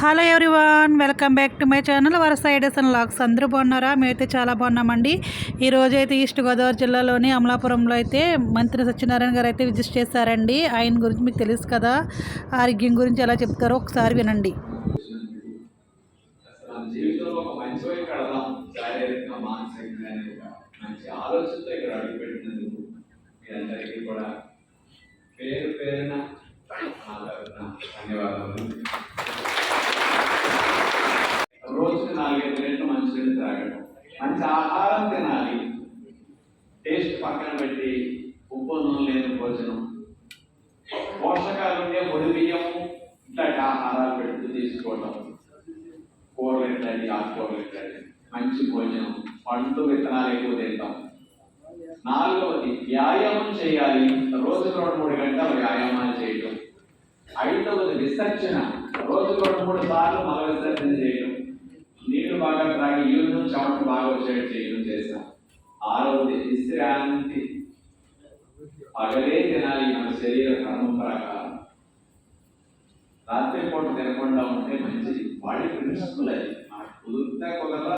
Hello everyone welcome back to my channel. వరస ideas and lakhs. అందరూ బాగున్నారా? మేమైతే చాలా బాగున్నామండి. ఈ అయితే ఈస్ట్ గోదావరి జిల్లాలోని అమలాపురంలో అయితే మంత్రి సత్యనారాయణ గారు అయితే విజిట్ చేశారండి. ఆయన గురించి మీకు తెలుసు కదా. ఆరోగ్యం గురించి ఎలా చెప్తారో ఒకసారి వినండి. మన నాలుగైదు లీటర్లు మంచి నీళ్ళు త్రాగడం మంచి ఆహారం తినాలి. టేస్ట్ పక్కన పెట్టి ఉప్పు నూనె లేని భోజనం. పోషకాలు ఉండే పొడి బియ్యము ఇట్లాంటి ఆహారాలు పెడుతూ తీసుకోవడం. కూరలు ఎట్లాంటి ఆకుకూరలు ఎట్లాంటి. మంచి భోజనం. పండ్లు విత్తనాలు ఎక్కువ తింటాం. నాలుగవది వ్యాయామం చేయాలి. రోజుకు రెండు మూడు గంటలు వ్యాయామాలు చేయటం. ఐదవది విసర్జన. రోజుకు రెండు మూడు సార్లు మల విసర్జన చేయడం చెమట చేయడం చేస్తాం ఆరవది విశ్రాంతి పగలే తినాలి మన శరీర క్రమం ప్రకారం. రాత్రి పూట తినకుండా ఉంటే మంచిది. బాడీ ప్రిన్సిపల్ అది కుదురుతా కుదరదా.